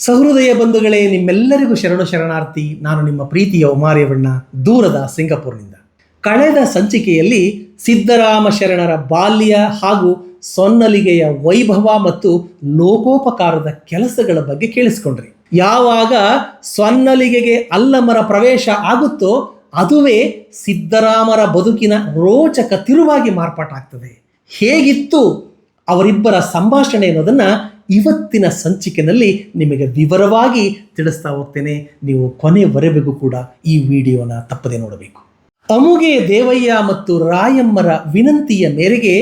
ಸಹೃದಯ ಬಂಧುಗಳೇ, ನಿಮ್ಮೆಲ್ಲರಿಗೂ ಶರಣು ಶರಣಾರ್ಥಿ, ನಾನು ನಿಮ್ಮ ಪ್ರೀತಿಯ ಉಮಾರ್ಯವಣ್ಣ ದೂರದ ಸಿಂಗಪುರ್ನಿಂದ. ಕಳೆದ ಸಂಚಿಕೆಯಲ್ಲಿ ಸಿದ್ದರಾಮ ಶರಣರ ಬಾಲ್ಯ ಹಾಗೂ ಸೊನ್ನಲಿಗೆಯ ವೈಭವ ಮತ್ತು ಲೋಕೋಪಕಾರದ ಕೆಲಸಗಳ ಬಗ್ಗೆ ಕೇಳಿಸ್ಕೊಂಡ್ರಿ. ಯಾವಾಗ ಸ್ವನ್ನಲಿಗೆಗೆ ಅಲ್ಲಮರ ಪ್ರವೇಶ ಆಗುತ್ತೋ, ಅದುವೇ ಸಿದ್ದರಾಮರ ಬದುಕಿನ ರೋಚಕ ತಿರುವಾಗಿ ಮಾರ್ಪಾಟಾಗ್ತದೆ. ಹೇಗಿತ್ತು ಅವರಿಬ್ಬರ ಸಂಭಾಷಣೆ ಅನ್ನೋದನ್ನ ಇವತ್ತಿನ ಸಂಚಿಕೆಯಲ್ಲಿ ನಿಮಗೆ ವಿವರವಾಗಿ ತಿಳಿಸ್ತಾ ಹೋಗ್ತೇನೆ. ನೀವು ಕೊನೆವರೆಗೂ ಕೂಡ ಈ ವಿಡಿಯೋನ ತಪ್ಪದೆ ನೋಡಬೇಕು. ಅಮುಗೆ ದೇವಯ್ಯ ಮತ್ತು ರಾಯಮ್ಮರ ವಿನಂತಿಯ ಮೇರೆಗೆ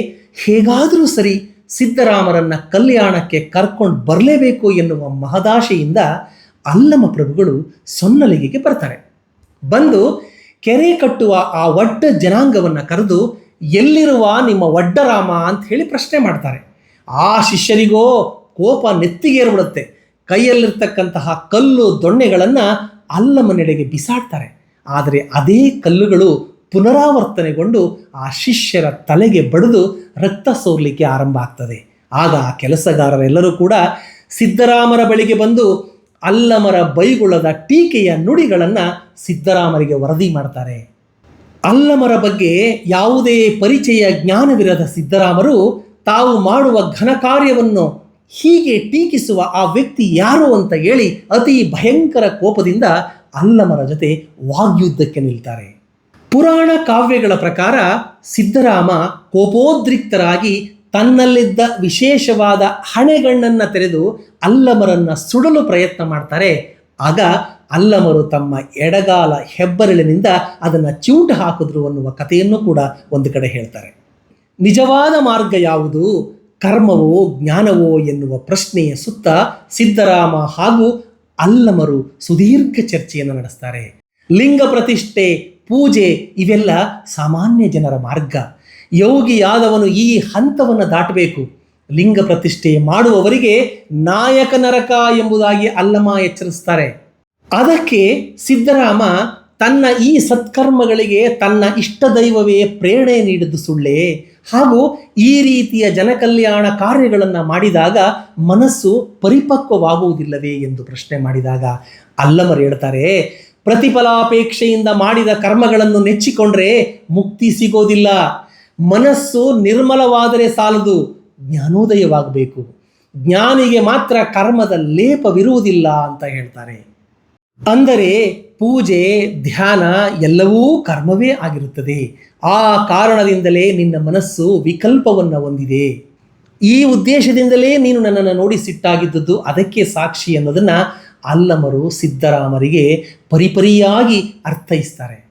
ಹೇಗಾದರೂ ಸರಿ ಸಿದ್ದರಾಮರನ್ನ ಕಲ್ಯಾಣಕ್ಕೆ ಕರ್ಕೊಂಡು ಬರಲೇಬೇಕು ಎನ್ನುವ ಮಹದಾಶೆಯಿಂದ ಅಲ್ಲಮ ಪ್ರಭುಗಳು ಸೊನ್ನಲಿಗೆಗೆ ಬರ್ತಾರೆ. ಬಂದು ಕೆರೆ ಕಟ್ಟುವ ಆ ಒಡ್ಡ ಜನಾಂಗವನ್ನು ಕರೆದು ಎಲ್ಲಿರುವ ನಿಮ್ಮ ಒಡ್ಡರಾಮ ಅಂತ ಹೇಳಿ ಪ್ರಶ್ನೆ ಮಾಡ್ತಾರೆ. ಆ ಶಿಷ್ಯರಿಗೋ ಕೋಪ ನೆತ್ತಿಗೇರ್ಬಿಡುತ್ತೆ ಕೈಯಲ್ಲಿರ್ತಕ್ಕಂತಹ ಕಲ್ಲು ದೊಣ್ಣೆಗಳನ್ನು ಅಲ್ಲಮನೆಡೆಗೆ ಬಿಸಾಡ್ತಾರೆ. ಆದರೆ ಅದೇ ಕಲ್ಲುಗಳು ಪುನರಾವರ್ತನೆಗೊಂಡು ಆ ಶಿಷ್ಯರ ತಲೆಗೆ ಬಡಿದು ರಕ್ತ ಸೋರ್ಲಿಕ್ಕೆ ಆರಂಭ ಆಗ್ತದೆ. ಆಗ ಆ ಕೆಲಸಗಾರರೆಲ್ಲರೂ ಕೂಡ ಸಿದ್ದರಾಮರ ಬಳಿಗೆ ಬಂದು ಅಲ್ಲಮರ ಬೈಗುಳದ ಟೀಕೆಯ ನುಡಿಗಳನ್ನು ಸಿದ್ದರಾಮರಿಗೆ ವರದಿ ಮಾಡ್ತಾರೆ. ಅಲ್ಲಮರ ಬಗ್ಗೆ ಯಾವುದೇ ಪರಿಚಯ ಜ್ಞಾನವಿರದ ಸಿದ್ದರಾಮರು ತಾವು ಮಾಡುವ ಘನ ಕಾರ್ಯವನ್ನು ಹೀಗೆ ಟೀಕಿಸುವ ಆ ವ್ಯಕ್ತಿ ಯಾರು ಅಂತ ಹೇಳಿ ಅತಿ ಭಯಂಕರ ಕೋಪದಿಂದ ಅಲ್ಲಮರ ಜೊತೆ ವಾಗ್ಯುದ್ಧಕ್ಕೆ ನಿಲ್ತಾರೆ. ಪುರಾಣ ಕಾವ್ಯಗಳ ಪ್ರಕಾರ ಸಿದ್ದರಾಮ ಕೋಪೋದ್ರಿಕ್ತರಾಗಿ ತನ್ನಲ್ಲಿದ್ದ ವಿಶೇಷವಾದ ಹಣೆಗಣ್ಣನ್ನು ತೆರೆದು ಅಲ್ಲಮರನ್ನ ಸುಡಲು ಪ್ರಯತ್ನ ಮಾಡ್ತಾರೆ. ಆಗ ಅಲ್ಲಮರು ತಮ್ಮ ಎಡಗಾಲ ಹೆಬ್ಬರಳಿನಿಂದ ಅದನ್ನು ಚಿವುಟ ಹಾಕಿದ್ರು ಅನ್ನುವ ಕಥೆಯನ್ನು ಕೂಡ ಒಂದು ಕಡೆ ಹೇಳ್ತಾರೆ. ನಿಜವಾದ ಮಾರ್ಗ ಯಾವುದು? ಕರ್ಮವೋ ಜ್ಞಾನವೋ ಎನ್ನುವ ಪ್ರಶ್ನೆಯ ಸುತ್ತ ಸಿದ್ದರಾಮ ಹಾಗೂ ಅಲ್ಲಮರು ಸುದೀರ್ಘ ಚರ್ಚೆಯನ್ನು ನಡೆಸ್ತಾರೆ. ಲಿಂಗ ಪ್ರತಿಷ್ಠೆ, ಪೂಜೆ ಇವೆಲ್ಲ ಸಾಮಾನ್ಯ ಜನರ ಮಾರ್ಗ. ಯೋಗಿಯಾದವನು ಈ ಹಂತವನ್ನು ದಾಟಬೇಕು. ಲಿಂಗ ಪ್ರತಿಷ್ಠೆ ಮಾಡುವವರಿಗೆ ನಾಯಕ ನರಕ ಎಂಬುದಾಗಿ ಅಲ್ಲಮ ಎಚ್ಚರಿಸ್ತಾರೆ. ಅದಕ್ಕೆ ಸಿದ್ದರಾಮ ತನ್ನ ಈ ಸತ್ಕರ್ಮಗಳಿಗೆ ತನ್ನ ಇಷ್ಟ ದೈವವೇ ಪ್ರೇರಣೆ ನೀಡಿದ್ದು ಸುಳ್ಳೇ? ಹಾಗೂ ಈ ರೀತಿಯ ಜನಕಲ್ಯಾಣ ಕಾರ್ಯಗಳನ್ನು ಮಾಡಿದಾಗ ಮನಸ್ಸು ಪರಿಪಕ್ವವಾಗುವುದಿಲ್ಲವೇ ಎಂದು ಪ್ರಶ್ನೆ ಮಾಡಿದಾಗ ಅಲ್ಲಮರು ಹೇಳ್ತಾರೆ, ಪ್ರತಿಫಲಾಪೇಕ್ಷೆಯಿಂದ ಮಾಡಿದ ಕರ್ಮಗಳನ್ನು ನೆಚ್ಚಿಕೊಂಡ್ರೆ ಮುಕ್ತಿ ಸಿಗೋದಿಲ್ಲ. ಮನಸ್ಸು ನಿರ್ಮಲವಾದರೆ ಸಾಲದು ಜ್ಞಾನೋದಯವಾಗಬೇಕು. ಜ್ಞಾನಿಗೆ ಮಾತ್ರ ಕರ್ಮದ ಲೇಪವಿರುವುದಿಲ್ಲ ಅಂತ ಹೇಳ್ತಾರೆ. ಅಂದರೆ ಪೂಜೆ, ಧ್ಯಾನ ಎಲ್ಲವೂ ಕರ್ಮವೇ ಆಗಿರುತ್ತದೆ. ಆ ಕಾರಣದಿಂದಲೇ ನಿನ್ನ ಮನಸ್ಸು ವಿಕಲ್ಪವನ್ನು ಹೊಂದಿದೆ. ಈ ಉದ್ದೇಶದಿಂದಲೇ ನೀನು ನನ್ನನ್ನು ನೋಡಿ ಸಿಟ್ಟಾಗಿದ್ದದ್ದು ಅದಕ್ಕೆ ಸಾಕ್ಷಿ ಅನ್ನೋದನ್ನು ಅಲ್ಲಮರು, ಸಿದ್ದರಾಮರಿಗೆ ಪರಿಪರಿಯಾಗಿ ಅರ್ಥೈಸ್ತಾರೆ.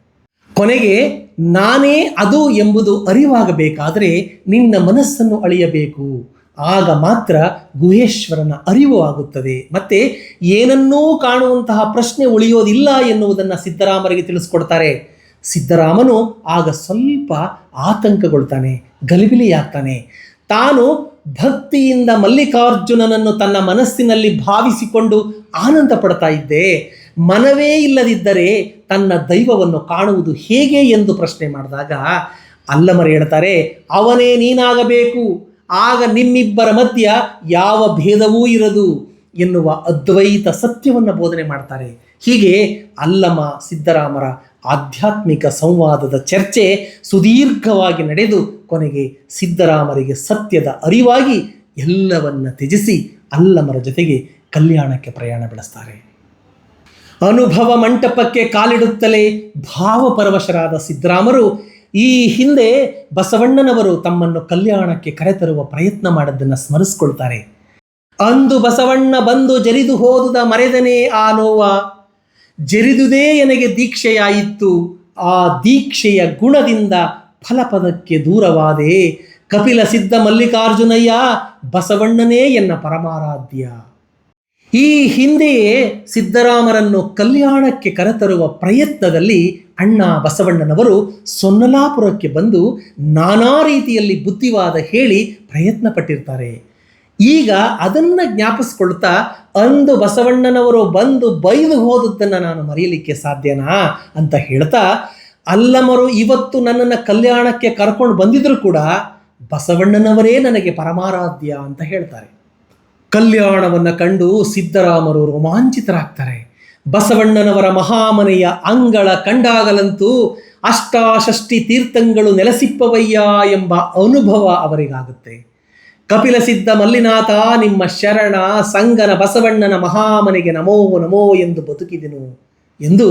ಕೊನೆಗೆ, ನಾನೇ ಅದು ಎಂಬುದು ಅರಿವಾಗಬೇಕಾದರೆ ನಿನ್ನ ಮನಸ್ಸನ್ನು ಅಳಿಯಬೇಕು. ಆಗ ಮಾತ್ರ ಗುಹೇಶ್ವರನ ಅರಿವು ಆಗುತ್ತದೆ. ಮತ್ತೆ ಏನನ್ನೂ ಕಾಣುವಂತಹ ಪ್ರಶ್ನೆ ಉಳಿಯೋದಿಲ್ಲ ಎನ್ನುವುದನ್ನು ಸಿದ್ದರಾಮರಿಗೆ ತಿಳಿಸ್ಕೊಡ್ತಾರೆ. ಸಿದ್ದರಾಮನು ಆಗ ಸ್ವಲ್ಪ ಆತಂಕಗೊಳ್ತಾನೆ, ಗಲಿಬಿಲಿಯಾಗ್ತಾನೆ. ತಾನು ಭಕ್ತಿಯಿಂದ ಮಲ್ಲಿಕಾರ್ಜುನನನ್ನು ತನ್ನ ಮನಸ್ಸಿನಲ್ಲಿ ಭಾವಿಸಿಕೊಂಡು ಆನಂದ ಪಡ್ತಾ ಇದ್ದೆ. ಮನವೇ ಇಲ್ಲದಿದ್ದರೆ ತನ್ನ ದೈವವನ್ನು ಕಾಣುವುದು ಹೇಗೆ ಎಂದು ಪ್ರಶ್ನೆ ಮಾಡಿದಾಗ, ಅಲ್ಲಮರು ಹೇಳ್ತಾರೆ, ಅವನೇ ನೀನಾಗಬೇಕು ಆಗ ನಿಮ್ಮಿಬ್ಬರ ಮಧ್ಯ ಯಾವ ಭೇದವೂ ಇರದು ಎನ್ನುವ ಅದ್ವೈತ ಸತ್ಯವನ್ನು ಬೋಧನೆ ಮಾಡ್ತಾರೆ. ಹೀಗೆ ಅಲ್ಲಮ ಸಿದ್ದರಾಮರ ಆಧ್ಯಾತ್ಮಿಕ ಸಂವಾದದ ಚರ್ಚೆ ಸುದೀರ್ಘವಾಗಿ ನಡೆದು ಕೊನೆಗೆ ಸಿದ್ದರಾಮರಿಗೆ ಸತ್ಯದ ಅರಿವಾಗಿ ಎಲ್ಲವನ್ನ ತ್ಯಜಿಸಿ ಅಲ್ಲಮರ ಜೊತೆಗೆ ಕಲ್ಯಾಣಕ್ಕೆ ಪ್ರಯಾಣ ಬೆಳೆಸ್ತಾರೆ. ಅನುಭವ ಮಂಟಪಕ್ಕೆ ಕಾಲಿಡುತ್ತಲೇ ಭಾವಪರವಶರಾದ ಸಿದ್ದರಾಮರು ಈ ಹಿಂದೆ ಬಸವಣ್ಣನವರು ತಮ್ಮನ್ನು ಕಲ್ಯಾಣಕ್ಕೆ ಕರೆತರುವ ಪ್ರಯತ್ನ ಮಾಡದ್ದನ್ನು ಸ್ಮರಿಸ್ಕೊಳ್ತಾರೆ. ಅಂದು ಬಸವಣ್ಣ ಬಂದು ಜರಿದು ಹೋದುದ ಮರೆದನೇ ಆ ನೋವ. ಜರಿದುದೇ ನನಗೆ ದೀಕ್ಷೆಯಾಯಿತು ಆ ದೀಕ್ಷೆಯ ಗುಣದಿಂದ ಫಲಪದಕ್ಕೆ ದೂರವಾದೆ. ಕಪಿಲ ಸಿದ್ಧ ಮಲ್ಲಿಕಾರ್ಜುನಯ್ಯ ಬಸವಣ್ಣನೇ ಎನ್ನ ಪರಮಾರಾಧ್ಯ. ಈ ಹಿಂದೆಯೇ ಸಿದ್ದರಾಮರನ್ನು ಕಲ್ಯಾಣಕ್ಕೆ ಕರೆತರುವ ಪ್ರಯತ್ನದಲ್ಲಿ ಅಣ್ಣ ಬಸವಣ್ಣನವರು ಸೊನ್ನಲಾಪುರಕ್ಕೆ ಬಂದು ನಾನಾ ರೀತಿಯಲ್ಲಿ ಬುದ್ಧಿವಾದ ಹೇಳಿ ಪ್ರಯತ್ನ ಪಟ್ಟಿರ್ತಾರೆ ಈಗ ಅದನ್ನು ಜ್ಞಾಪಿಸ್ಕೊಳ್ತಾ ಅಂದು ಬಸವಣ್ಣನವರು ಬಂದು ಬೈದು ಹೋದದ್ದನ್ನು ನಾನು ಮರೆಯಲಿಕ್ಕೆ ಸಾಧ್ಯನಾ ಅಂತ ಹೇಳ್ತಾ, ಅಲ್ಲಮರು ಇವತ್ತು ನನ್ನನ್ನು ಕಲ್ಯಾಣಕ್ಕೆ ಕರ್ಕೊಂಡು ಬಂದಿದ್ರು ಕೂಡ ಬಸವಣ್ಣನವರೇ ನನಗೆ ಪರಮಾರಾಧ್ಯ ಅಂತ ಹೇಳ್ತಾರೆ. ಕಲ್ಯಾಣವನ್ನು ಕಂಡು ಸಿದ್ದರಾಮರು ರೋಮಾಂಚಿತರಾಗ್ತಾರೆ. ಬಸವಣ್ಣನವರ ಮಹಾಮನೆಯ ಅಂಗಳ ಕಂಡಾಗಲಂತೂ ಅಷ್ಟಾಷಷ್ಟಿ ತೀರ್ಥಂಗಳು ನೆಲೆಸಿಪ್ಪವಯ್ಯ ಎಂಬ ಅನುಭವ ಅವರಿಗಾಗುತ್ತೆ. ಕಪಿಲ ಸಿದ್ಧ ಮಲ್ಲಿನಾಥ, ನಿಮ್ಮ ಶರಣ, ಸಂಗನ ಬಸವಣ್ಣನ ಮಹಾಮನೆಗೆ ನಮೋ ನಮೋ ಎಂದು ಬದುಕಿದೆನು ಎಂದು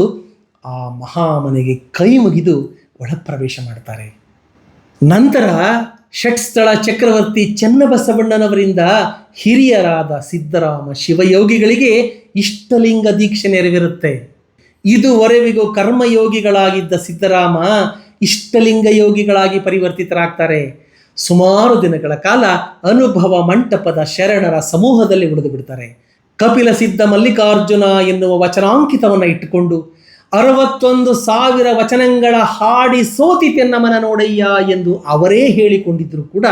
ಆ ಮಹಾಮನೆಗೆ ಕೈ ಮುಗಿದು ಒಳಪ್ರವೇಶ ಮಾಡ್ತಾರೆ. ನಂತರ ಷಟ್ಸ್ಥಳ ಚಕ್ರವರ್ತಿ ಚನ್ನಬಸವಣ್ಣನವರಿಂದ ಹಿರಿಯರಾದ ಸಿದ್ದರಾಮ ಶಿವಯೋಗಿಗಳಿಗೆ ಇಷ್ಟಲಿಂಗ ದೀಕ್ಷೆ ನೆರವಿರುತ್ತೆ. ಇದುವರೆವಿಗೂ ಕರ್ಮಯೋಗಿಗಳಾಗಿದ್ದ ಸಿದ್ದರಾಮ ಇಷ್ಟಲಿಂಗ ಯೋಗಿಗಳಾಗಿ ಪರಿವರ್ತಿತರಾಗ್ತಾರೆ. ಸುಮಾರು ದಿನಗಳ ಕಾಲ ಅನುಭವ ಮಂಟಪದ ಶರಣರ ಸಮೂಹದಲ್ಲಿ ಉಳಿದು ಬಿಡ್ತಾರೆ ಕಪಿಲ ಸಿದ್ಧ ಮಲ್ಲಿಕಾರ್ಜುನ ಎನ್ನುವ ವಚನಾಂಕಿತವನ್ನು ಇಟ್ಟುಕೊಂಡು ಅರವತ್ತೊಂದು ಸಾವಿರ ವಚನಗಳ ಹಾಡಿ ಸೋತಿತೆನ್ನಮನ ನೋಡಯ್ಯ ಎಂದು ಅವರೇ ಹೇಳಿಕೊಂಡಿದ್ದರೂ ಕೂಡ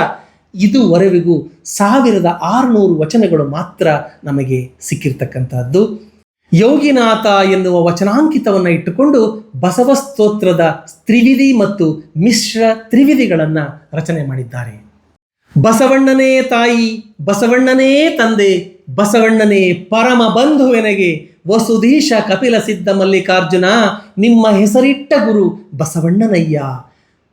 ಇದುವರೆಗೂ ಸಾವಿರದ ಆರುನೂರು ವಚನಗಳು ಮಾತ್ರ ನಮಗೆ ಸಿಕ್ಕಿರ್ತಕ್ಕಂಥದ್ದು. ಯೋಗಿನಾಥ ಎನ್ನುವ ವಚನಾಂಕಿತವನ್ನು ಇಟ್ಟುಕೊಂಡು ಬಸವ ಸ್ತೋತ್ರದ ತ್ರಿವಿಧಿ ಮತ್ತು ಮಿಶ್ರ ತ್ರಿವಿಧಿಗಳನ್ನು ರಚನೆ ಮಾಡಿದ್ದಾರೆ. ಬಸವಣ್ಣನೇ ತಾಯಿ, ಬಸವಣ್ಣನೇ ತಂದೆ, ಬಸವಣ್ಣನೇ ಪರಮ ಬಂಧುವೆನಗೆ ವಸುಧೀಶ ಕಪಿಲ ಸಿದ್ಧ ಮಲ್ಲಿಕಾರ್ಜುನ, ನಿಮ್ಮ ಹೆಸರಿಟ್ಟ ಗುರು ಬಸವಣ್ಣನಯ್ಯ.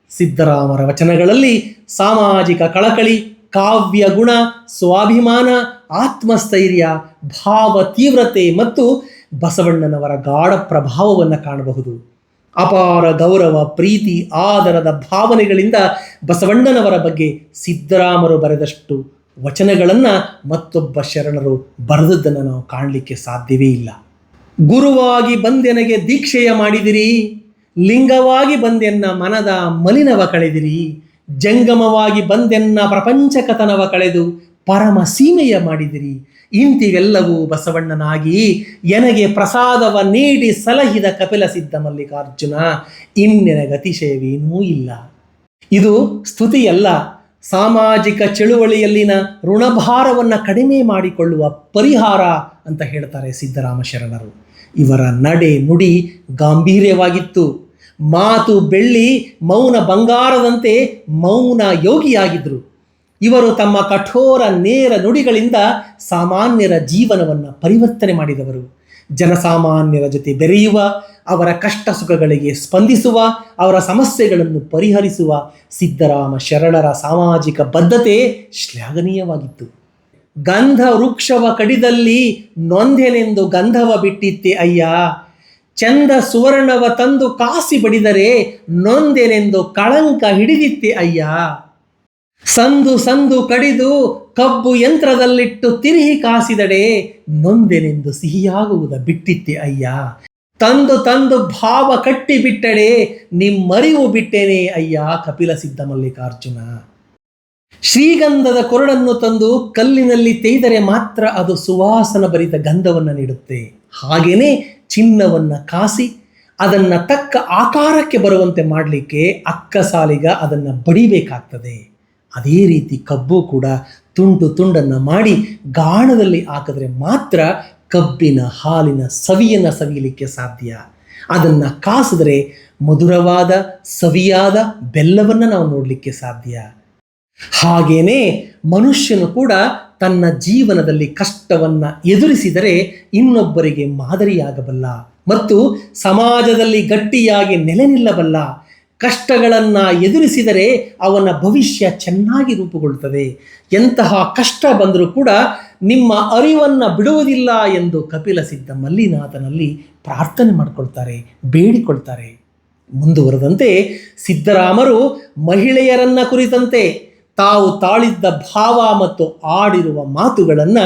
ಸಿದ್ದರಾಮರ ವಚನಗಳಲ್ಲಿ ಸಾಮಾಜಿಕ ಕಳಕಳಿ, ಕಾವ್ಯ ಗುಣ, ಸ್ವಾಭಿಮಾನ, ಆತ್ಮಸ್ಥೈರ್ಯ, ಭಾವ ತೀವ್ರತೆ ಮತ್ತು ಬಸವಣ್ಣನವರ ಗಾಢ ಪ್ರಭಾವವನ್ನು ಕಾಣಬಹುದು. ಅಪಾರ ಗೌರವ, ಪ್ರೀತಿ, ಆದರದ ಭಾವನೆಗಳಿಂದ ಬಸವಣ್ಣನವರ ಬಗ್ಗೆ ಸಿದ್ದರಾಮರು ಬರೆದಷ್ಟು ವಚನಗಳನ್ನು ಮತ್ತೊಬ್ಬ ಶರಣರು ಬರೆದದ್ದನ್ನು ನಾವು ಕಾಣಲಿಕ್ಕೆ ಸಾಧ್ಯವೇ ಇಲ್ಲ. ಗುರುವಾಗಿ ಬಂದೆನಗೆ ದೀಕ್ಷೆಯ ಮಾಡಿದಿರಿ, ಲಿಂಗವಾಗಿ ಬಂದೆನ್ನ ಮನದ ಮಲಿನವ ಕಳೆದಿರಿ, ಜಂಗಮವಾಗಿ ಬಂದೆನ್ನ ಪ್ರಪಂಚ ಕಥನವ ಕಳೆದು ಪರಮ ಸೀಮೆಯ ಮಾಡಿದಿರಿ. ಇಂತಿವೆಲ್ಲವೂ ಬಸವಣ್ಣನಾಗಿ ಎನಗೆ ಪ್ರಸಾದವ ನೀಡಿ ಸಲಹಿದ ಕಪಿಲ ಸಿದ್ಧ ಮಲ್ಲಿಕಾರ್ಜುನ ಇನ್ನಿನ ಗತಿಶಯವೇನೂ ಇಲ್ಲ. ಇದು ಸ್ತುತಿಯಲ್ಲ ಸಾಮಾಜಿಕ ಚಳುವಳಿಯಲ್ಲಿನ ಋಣಭಾರವನ್ನು ಕಡಿಮೆ ಮಾಡಿಕೊಳ್ಳುವ ಪರಿಹಾರ ಅಂತ ಹೇಳ್ತಾರೆ ಸಿದ್ದರಾಮ ಶರಣರು ಇವರ ನಡೆ ನುಡಿ ಗಾಂಭೀರ್ಯವಾಗಿತ್ತು. ಮಾತು ಬೆಳ್ಳಿ ಮೌನ ಬಂಗಾರದಂತೆ ಮೌನ ಯೋಗಿಯಾಗಿದ್ದರು ಇವರು ತಮ್ಮ ಕಠೋರ ನೇರ ನುಡಿಗಳಿಂದ ಸಾಮಾನ್ಯರ ಜೀವನವನ್ನು ಪರಿವರ್ತನೆ ಮಾಡಿದವರು. ಜನಸಾಮಾನ್ಯರ ಜೊತೆ ಬೆರೆಯುವ, ಅವರ ಕಷ್ಟ ಸುಖಗಳಿಗೆ ಸ್ಪಂದಿಸುವ, ಅವರ ಸಮಸ್ಯೆಗಳನ್ನು ಪರಿಹರಿಸುವ ಸಿದ್ದರಾಮ ಶರಣರ ಸಾಮಾಜಿಕ ಬದ್ಧತೆ ಶ್ಲಾಘನೀಯವಾಗಿತ್ತು. ಗಂಧ ವೃಕ್ಷವ ಕಡಿದಲ್ಲಿ ನೊಂದೆನೆಂದು ಗಂಧವ ಬಿಟ್ಟಿತ್ತೆ ಅಯ್ಯ. ಚಂದ ಸುವರ್ಣವ ತಂದು ಕಾಸಿ ಬಡಿದರೆ ನೊಂದೆನೆಂದು ಕಳಂಕ ಹಿಡಿದಿತ್ತೆ ಅಯ್ಯ. ಸಂದು ಸಂದು ಕಡಿದು ಕಬ್ಬು ಯಂತ್ರದಲ್ಲಿಟ್ಟು ತಿರುಗಿ ಕಾಸಿದಡೆ ನೊಂದೆನೆಂದು ಸಿಹಿಯಾಗುವುದ ಬಿಟ್ಟಿತ್ತೆ ಅಯ್ಯ. ತಂದು ತಂದು ಭಾವ ಕಟ್ಟಿ ಬಿಟ್ಟಡೆ ನಿಮ್ಮರಿವು ಬಿಟ್ಟೇನೆ ಅಯ್ಯ ಕಪಿಲ ಸಿದ್ಧ ಮಲ್ಲಿಕಾರ್ಜುನ. ಶ್ರೀಗಂಧದ ಕೊರಡನ್ನು ತಂದು ಕಲ್ಲಿನಲ್ಲಿ ತೆಗೆದರೆ ಮಾತ್ರ ಅದು ಸುವಾಸನ ಭರಿತ ಗಂಧವನ್ನು ನೀಡುತ್ತೆ. ಹಾಗೇನೆ ಚಿನ್ನವನ್ನು ಕಾಸಿ, ಅದನ್ನು ತಕ್ಕ ಆಕಾರಕ್ಕೆ ಬರುವಂತೆ ಮಾಡಲಿಕ್ಕೆ ಅಕ್ಕ ಸಾಲಿಗ ಅದನ್ನು ಬಡಿಬೇಕಾಗ್ತದೆ. ಅದೇ ರೀತಿ ಕಬ್ಬು ಕೂಡ ತುಂಡು ತುಂಡನ್ನು ಮಾಡಿ ಗಾಣದಲ್ಲಿ ಹಾಕಿದ್ರೆ ಮಾತ್ರ ಕಬ್ಬಿನ ಹಾಲಿನ ಸವಿಯನ್ನು ಸವಿಯಲಿಕ್ಕೆ ಸಾಧ್ಯ. ಅದನ್ನು ಕಾಸಿದ್ರೆ ಮಧುರವಾದ, ಸವಿಯಾದ ಬೆಲ್ಲವನ್ನು ನಾವು ನೋಡಲಿಕ್ಕೆ ಸಾಧ್ಯ. ಹಾಗೇನೇ ಮನುಷ್ಯನು ಕೂಡ ತನ್ನ ಜೀವನದಲ್ಲಿ ಕಷ್ಟವನ್ನು ಎದುರಿಸಿದರೆ ಇನ್ನೊಬ್ಬರಿಗೆ ಮಾದರಿಯಾಗಬಲ್ಲ. ಮತ್ತು ಸಮಾಜದಲ್ಲಿ ಗಟ್ಟಿಯಾಗಿ ನೆಲೆ ನಿಲ್ಲಬಲ್ಲ. ಕಷ್ಟಗಳನ್ನು ಎದುರಿಸಿದರೆ ಅವನ ಭವಿಷ್ಯ ಚೆನ್ನಾಗಿ ರೂಪುಗೊಳ್ಳುತ್ತದೆ. ಎಂತಹ ಕಷ್ಟ ಬಂದರೂ ಕೂಡ ನಿಮ್ಮ ಅರಿವನ್ನು ಬಿಡುವುದಿಲ್ಲ ಎಂದು ಕಪಿಲ ಸಿದ್ಧ ಮಲ್ಲಿನಾಥನಲ್ಲಿ ಪ್ರಾರ್ಥನೆ ಮಾಡಿಕೊಳ್ತಾರೆ, ಬೇಡಿಕೊಳ್ತಾರೆ. ಮುಂದುವರೆದಂತೆ ಸಿದ್ದರಾಮರು ಮಹಿಳೆಯರನ್ನ ಕುರಿತಂತೆ ತಾವು ತಾಳಿದ್ದ ಭಾವ ಮತ್ತು ಆಡಿರುವ ಮಾತುಗಳನ್ನು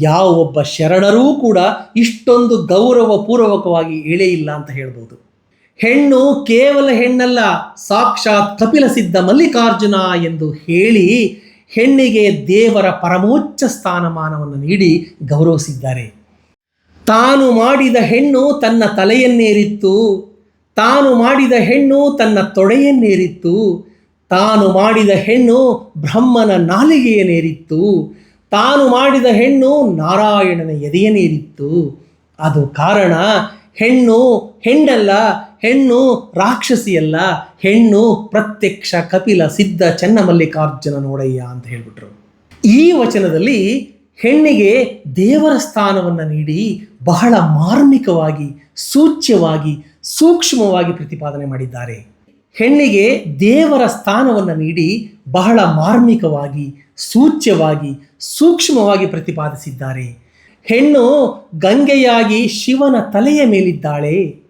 ಯಾವೊಬ್ಬ ಶರಣರೂ ಕೂಡ ಇಷ್ಟೊಂದು ಗೌರವಪೂರ್ವಕವಾಗಿ ಹೇಳೇ ಇಲ್ಲ ಅಂತ ಹೇಳ್ಬೋದು. ಹೆಣ್ಣು ಕೇವಲ ಹೆಣ್ಣಲ್ಲ, ಸಾಕ್ಷಾತ್ ಕಪಿಲ ಸಿದ್ಧ ಮಲ್ಲಿಕಾರ್ಜುನ ಎಂದು ಹೇಳಿ ಹೆಣ್ಣಿಗೆ ದೇವರ ಪರಮೋಚ್ಚ ಸ್ಥಾನಮಾನವನ್ನು ನೀಡಿ ಗೌರವಿಸಿದ್ದಾರೆ. ತಾನು ಮಾಡಿದ ಹೆಣ್ಣು ತನ್ನ ತಲೆಯನ್ನೇರಿತ್ತು, ತಾನು ಮಾಡಿದ ಹೆಣ್ಣು ತನ್ನ ತೊಡೆಯನ್ನೇರಿತ್ತು, ತಾನು ಮಾಡಿದ ಹೆಣ್ಣು ಬ್ರಹ್ಮನ ನಾಲಿಗೆಯನ್ನೇರಿತ್ತು, ತಾನು ಮಾಡಿದ ಹೆಣ್ಣು ನಾರಾಯಣನ ಎದೆಯನ್ನೇರಿತ್ತು. ಅದು ಕಾರಣ ಹೆಣ್ಣು ಹೆಣ್ಣಲ್ಲ ಹೆಣ್ಣು ರಾಕ್ಷಸಿಯಲ್ಲ, ಹೆಣ್ಣು ಪ್ರತ್ಯಕ್ಷ ಕಪಿಲ ಸಿದ್ಧ ಚನ್ನಮಲ್ಲಿಕಾರ್ಜುನ ನೋಡಯ್ಯ ಅಂತ ಹೇಳ್ಬಿಟ್ರು. ಈ ವಚನದಲ್ಲಿ ಹೆಣ್ಣಿಗೆ ದೇವರ ಸ್ಥಾನವನ್ನು ನೀಡಿ ಬಹಳ ಮಾರ್ಮಿಕವಾಗಿ, ಸೂಚ್ಯವಾಗಿ, ಸೂಕ್ಷ್ಮವಾಗಿ ಪ್ರತಿಪಾದನೆ ಮಾಡಿದ್ದಾರೆ. ಹೆಣ್ಣಿಗೆ ದೇವರ ಸ್ಥಾನವನ್ನು ನೀಡಿ ಬಹಳ ಮಾರ್ಮಿಕವಾಗಿ, ಸೂಚ್ಯವಾಗಿ, ಸೂಕ್ಷ್ಮವಾಗಿ ಪ್ರತಿಪಾದಿಸಿದ್ದಾರೆ. ಹೆಣ್ಣು ಗಂಗೆಯಾಗಿ ಶಿವನ ತಲೆಯ ಮೇಲಿದ್ದಾಳೆ.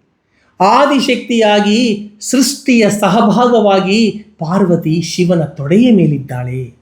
ಆದಿಶಕ್ತಿಯಾಗಿ ಸೃಷ್ಟಿಯ ಸಹಭಾಗವಾಗಿ ಪಾರ್ವತಿ ಶಿವನ ತೊಡೆಯ ಮೇಲಿದ್ದಾಳೆ.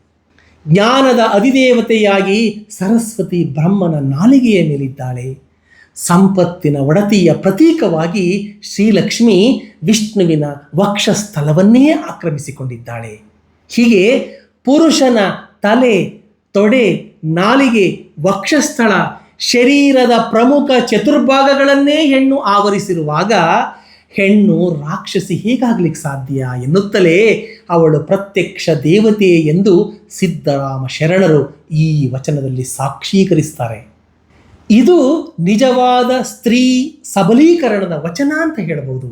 ಜ್ಞಾನದ ಅಧಿದೇವತೆಯಾಗಿ ಸರಸ್ವತಿ ಬ್ರಹ್ಮನ ನಾಲಿಗೆಯ ಮೇಲಿದ್ದಾಳೆ. ಸಂಪತ್ತಿನ ಒಡತಿಯ ಪ್ರತೀಕವಾಗಿ ಶ್ರೀಲಕ್ಷ್ಮಿ ವಿಷ್ಣುವಿನ ವಕ್ಷಸ್ಥಲವನ್ನೇ ಆಕ್ರಮಿಸಿಕೊಂಡಿದ್ದಾಳೆ. ಹೀಗೆ ಪುರುಷನ ತಲೆ, ತೊಡೆ, ನಾಲಿಗೆ, ವಕ್ಷಸ್ಥಳ ಶರೀರದ ಪ್ರಮುಖ ಚತುರ್ಭಾಗಗಳನ್ನೇ ಹೆಣ್ಣು ಆವರಿಸಿರುವಾಗ ಹೆಣ್ಣು ರಾಕ್ಷಸಿ ಹೇಗಾಗ್ಲಿಕ್ಕೆ ಸಾಧ್ಯ ಎನ್ನುತ್ತಲೇ ಅವಳು ಪ್ರತ್ಯಕ್ಷ ದೇವತೆ ಎಂದು ಸಿದ್ದರಾಮ ಶರಣರು ಈ ವಚನದಲ್ಲಿ ಸಾಕ್ಷೀಕರಿಸ್ತಾರೆ. ಇದು ನಿಜವಾದ ಸ್ತ್ರೀ ಸಬಲೀಕರಣದ ವಚನ ಅಂತ ಹೇಳಬಹುದು.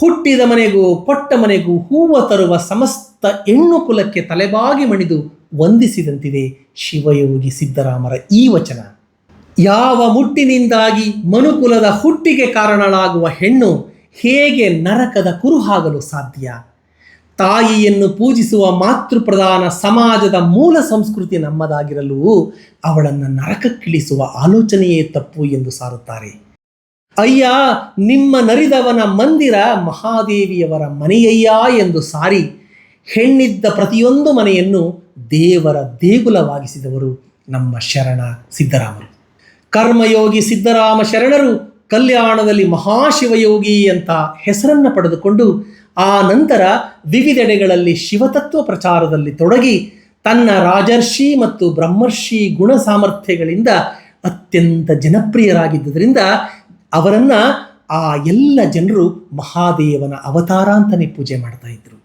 ಹುಟ್ಟಿದ ಮನೆಗೂ ಕೊಟ್ಟ ಮನೆಗೂ ಹೂವ ತರುವ ಸಮಸ್ತ ಹೆಣ್ಣು ಕುಲಕ್ಕೆ ತಲೆಬಾಗಿ ಮಣಿದು ವಂದಿಸಿದಂತಿದೆ ಶಿವಯೋಗಿ ಸಿದ್ದರಾಮರ ಈ ವಚನ. ಯಾವ ಮುಟ್ಟಿನಿಂದಾಗಿ ಮನುಕುಲದ ಹುಟ್ಟಿಗೆ ಕಾರಣಳಾಗುವ ಹೆಣ್ಣು ಹೇಗೆ ನರಕದ ಕುರುಹಾಗಲು ಸಾಧ್ಯ? ತಾಯಿಯನ್ನು ಪೂಜಿಸುವ ಮಾತೃಪ್ರಧಾನ ಸಮಾಜದ ಮೂಲ ಸಂಸ್ಕೃತಿ ನಮ್ಮದಾಗಿರಲು ಅವಳನ್ನು ನರಕಕ್ಕಿಳಿಸುವ ಆಲೋಚನೆಯೇ ತಪ್ಪು ಎಂದು ಸಾರುತ್ತಾರೆ. ಅಯ್ಯ, ನಿಮ್ಮ ನರಿದವನ ಮಂದಿರ ಮಹಾದೇವಿಯವರ ಮನೆಯಯ್ಯ ಎಂದು ಸಾರಿ ಹೆಣ್ಣಿದ್ದ ಪ್ರತಿಯೊಂದು ಮನೆಯನ್ನು ದೇವರ ದೇಗುಲವಾಗಿಸಿದವರು ನಮ್ಮ ಶರಣ ಸಿದ್ದರಾಮರು. ಕರ್ಮಯೋಗಿ ಸಿದ್ದರಾಮ ಶರಣರು ಕಲ್ಯಾಣದಲ್ಲಿ ಮಹಾಶಿವಯೋಗಿ ಅಂತ ಹೆಸರನ್ನು ಪಡೆದುಕೊಂಡು ಆ ನಂತರ ವಿವಿಧೆಡೆಗಳಲ್ಲಿ ಶಿವತತ್ವ ಪ್ರಚಾರದಲ್ಲಿ ತೊಡಗಿ ತನ್ನ ರಾಜರ್ಷಿ ಮತ್ತು ಬ್ರಹ್ಮರ್ಷಿ ಗುಣ ಸಾಮರ್ಥ್ಯಗಳಿಂದ ಅತ್ಯಂತ ಜನಪ್ರಿಯರಾಗಿದ್ದರಿಂದ ಅವರನ್ನು ಆ ಎಲ್ಲ ಜನರು ಮಹಾದೇವನ ಅವತಾರ ಅಂತಲೇ ಪೂಜೆ ಮಾಡ್ತಾ ಇದ್ರು.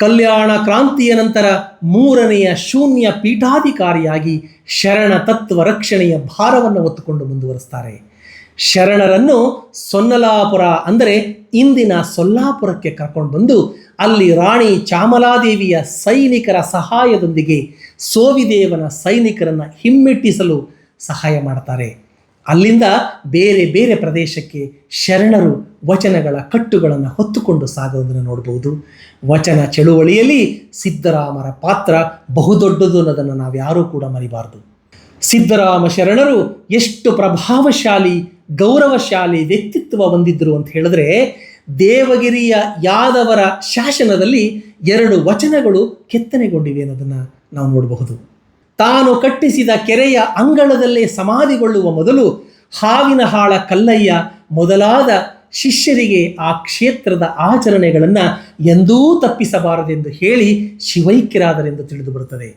ಕಲ್ಯಾಣ ಕ್ರಾಂತಿಯ ನಂತರ ಮೂರನೆಯ ಶೂನ್ಯ ಪೀಠಾಧಿಕಾರಿಯಾಗಿ ಶರಣ ತತ್ವ ರಕ್ಷಣೆಯ ಭಾರವನ್ನು ಹೊತ್ತುಕೊಂಡು ಮುಂದುವರಿಸ್ತಾರೆ. ಶರಣರನ್ನು ಸೊನ್ನಲಾಪುರ ಅಂದರೆ ಇಂದಿನ ಸೊಲ್ಲಾಪುರಕ್ಕೆ ಕರ್ಕೊಂಡು ಬಂದು ಅಲ್ಲಿ ರಾಣಿ ಚಾಮಲಾದೇವಿಯ ಸೈನಿಕರ ಸಹಾಯದೊಂದಿಗೆ ಸೋವಿದೇವನ ಸೈನಿಕರನ್ನು ಹಿಮ್ಮೆಟ್ಟಿಸಲು ಸಹಾಯ ಮಾಡ್ತಾರೆ. ಅಲ್ಲಿಂದ ಬೇರೆ ಬೇರೆ ಪ್ರದೇಶಕ್ಕೆ ಶರಣರು ವಚನಗಳ ಕಟ್ಟುಗಳನ್ನು ಹೊತ್ತುಕೊಂಡು ಸಾಗೋದನ್ನು ನೋಡಬಹುದು ವಚನ ಚಳುವಳಿಯಲ್ಲಿ ಸಿದ್ದರಾಮರ ಪಾತ್ರ ಬಹುದೊಡ್ಡದು ಅನ್ನೋದನ್ನು ನಾವ್ಯಾರೂ ಕೂಡ ಮರಿಬಾರದು. ಸಿದ್ದರಾಮ ಶರಣರು ಎಷ್ಟು ಪ್ರಭಾವಶಾಲಿ, ಗೌರವಶಾಲಿ ವ್ಯಕ್ತಿತ್ವ ಹೊಂದಿದ್ದರು ಅಂತ ಹೇಳಿದ್ರೆ ದೇವಗಿರಿಯ ಯಾದವರ ಶಾಸನದಲ್ಲಿ ಎರಡು ವಚನಗಳು ಕೆತ್ತನೆಗೊಂಡಿವೆ ಅನ್ನೋದನ್ನು ನಾವು ನೋಡಬಹುದು. ತಾನು ಕಟ್ಟಿಸಿದ ಕೆರೆಯ ಅಂಗಳದಲ್ಲೇ ಸಮಾಧಿಗೊಳ್ಳುವ ಮೊದಲು ಹಾವಿನ ಹಾಳ ಕಲ್ಲಯ್ಯ ಮೊದಲಾದ ಶಿಷ್ಯರಿಗೆ ಆ ಕ್ಷೇತ್ರದ ಆಚರಣೆಗಳನ್ನು ಎಂದೂ ತಪ್ಪಿಸಬಾರದೆಂದು ಹೇಳಿ ಶಿವೈಕ್ಯರಾದರೆಂದು ತಿಳಿದು ಬರುತ್ತದೆ.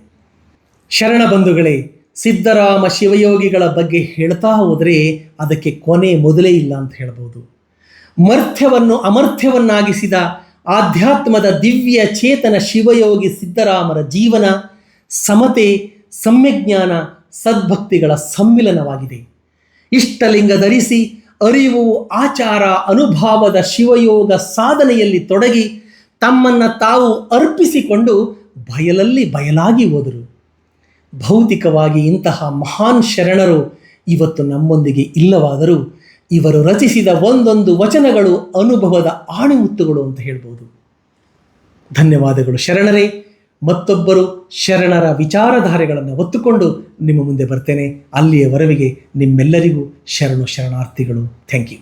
ಶರಣ ಬಂಧುಗಳೇ, ಸಿದ್ದರಾಮ ಶಿವಯೋಗಿಗಳ ಬಗ್ಗೆ ಹೇಳ್ತಾ ಹೋದರೆ ಅದಕ್ಕೆ ಕೊನೆ ಮೊದಲೇ ಇಲ್ಲ ಅಂತ ಹೇಳ್ಬೋದು. ಮರ್ಥ್ಯವನ್ನು ಅಮರ್ಥ್ಯವನ್ನಾಗಿಸಿದ ಆಧ್ಯಾತ್ಮದ ದಿವ್ಯ ಚೇತನ ಶಿವಯೋಗಿ ಸಿದ್ದರಾಮರ ಜೀವನ ಸಮತೆ, ಸಮ್ಯಜ್ಞಾನ, ಸದ್ಭಕ್ತಿಗಳ ಸಮ್ಮಿಲನವಾಗಿದೆ. ಇಷ್ಟಲಿಂಗ ಧರಿಸಿ ಅರಿವು, ಆಚಾರ, ಅನುಭಾವದ ಶಿವಯೋಗ ಸಾಧನೆಯಲ್ಲಿ ತೊಡಗಿ ತಮ್ಮನ್ನು ತಾವು ಅರ್ಪಿಸಿಕೊಂಡು ಬಯಲಲ್ಲಿ ಬಯಲಾಗಿ ಹೋದರು. ಭೌತಿಕವಾಗಿ ಇಂತಹ ಮಹಾನ್ ಶರಣರು ಇವತ್ತು ನಮ್ಮೊಂದಿಗೆ ಇಲ್ಲವಾದರೂ ಇವರು ರಚಿಸಿದ ಒಂದೊಂದು ವಚನಗಳು ಅನುಭವದ ಆಣಿಮುತ್ತುಗಳು ಅಂತ ಹೇಳ್ಬೋದು. ಧನ್ಯವಾದಗಳು ಶರಣರೇ. ಮತ್ತೊಬ್ಬರು ಶರಣರ ವಿಚಾರಧಾರೆಗಳನ್ನು ಒತ್ತುಕೊಂಡು ನಿಮ್ಮ ಮುಂದೆ ಬರ್ತೇನೆ. ಅಲ್ಲಿಯವರೆಗೆ ನಿಮ್ಮೆಲ್ಲರಿಗೂ ಶರಣು ಶರಣಾರ್ಥಿಗಳು. Thank you